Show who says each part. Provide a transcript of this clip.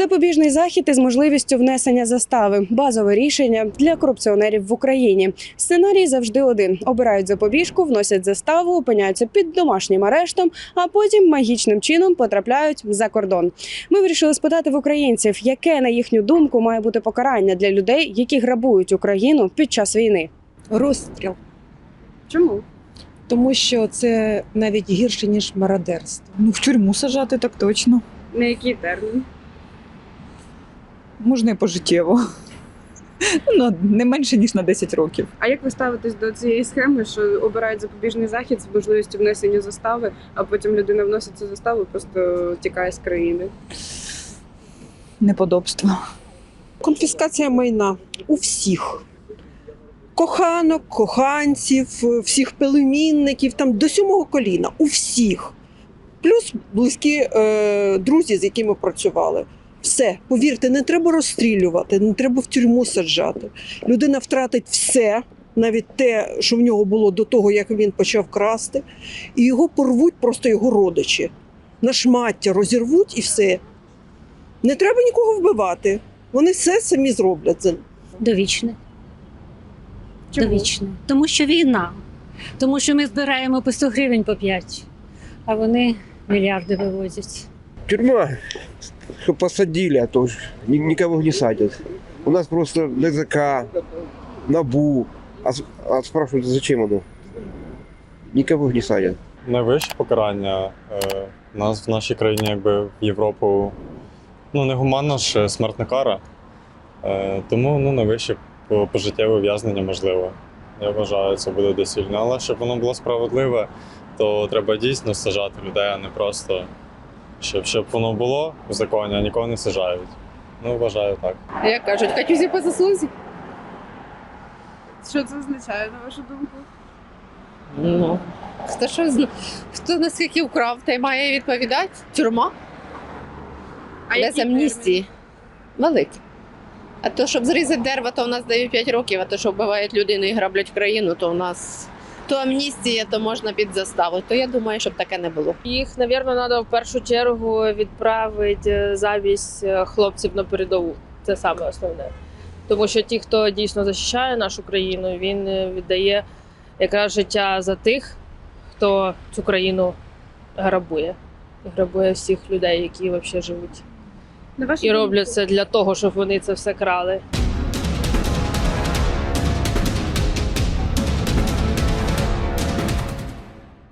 Speaker 1: Запобіжний захід із можливістю внесення застави базове рішення для корупціонерів в Україні. Сценарій завжди один: обирають запобіжку, вносять заставу, опиняються під домашнім арештом, а потім магічним чином потрапляють за кордон. Ми вирішили спитати в українців, яке на їхню думку має бути покарання для людей, які грабують Україну під час війни.
Speaker 2: Розстріл,
Speaker 1: Чому?
Speaker 2: тому що це навіть гірше ніж мародерство.
Speaker 3: Ну, в тюрму сажати так точно.
Speaker 1: На який термін?
Speaker 3: Можна і пожиттєво. Ну, не менше, ніж на 10 років.
Speaker 1: А як ви ставитесь до цієї схеми, що обирають запобіжний захід з можливістю внесення застави, а потім людина вносить цю заставу, і просто тікає з країни?
Speaker 3: Неподобство.
Speaker 4: Конфіскація майна у всіх. Коханок, коханців, всіх племінників, там до сьомого коліна, у всіх. Плюс близькі е, друзі, з якими працювали. Все, повірте, не треба розстрілювати, не треба в тюрму саджати. Людина втратить все, навіть те, що в нього було до того, як він почав красти, і його порвуть просто його родичі. На шмаття розірвуть і все. Не треба нікого вбивати. Вони все самі зроблять. за-
Speaker 5: Довічне. Довічне. Тому що війна. Тому що ми збираємо по 100 гривень по 5, а вони мільярди вивозять.
Speaker 6: Тюрьма, что посадили, а то никого не садят. У нас просто НЗК, НАБУ. А, а спрашивают, зачем оно? Никого не садят.
Speaker 7: найвище покарання е, нас в нашій країні, якби в Європу, ну негуманна ж смертна кара. Е, тому ну, найвище пожиттєве ув'язнення можливо. Я вважаю, це буде доцільно. Але щоб воно було справедливе, то треба дійсно сажати людей, а не просто щоб, щоб воно було в законі, а нікого не сажають. Ну, вважаю так.
Speaker 8: Як кажуть, катюзі по заслузі.
Speaker 1: Що це означає, на вашу думку?
Speaker 8: Ну, хто що зна- хто наскільки вкрав, той має відповідати. Тюрма без амністії. Велике. А то, щоб зрізати дерево, то в нас дають 5 років, а то, що вбивають людину і граблять країну, то у нас то амністія, то можна під заставу. То я думаю, щоб таке не було.
Speaker 9: Їх, напевно, треба в першу чергу відправити замість е, хлопців на передову. Це саме основне. Тому що ті, хто дійсно захищає нашу країну, він е, віддає якраз життя за тих, хто цю країну грабує. Грабує всіх людей, які взагалі живуть.
Speaker 1: На
Speaker 9: І роблять це для того, щоб вони це все крали.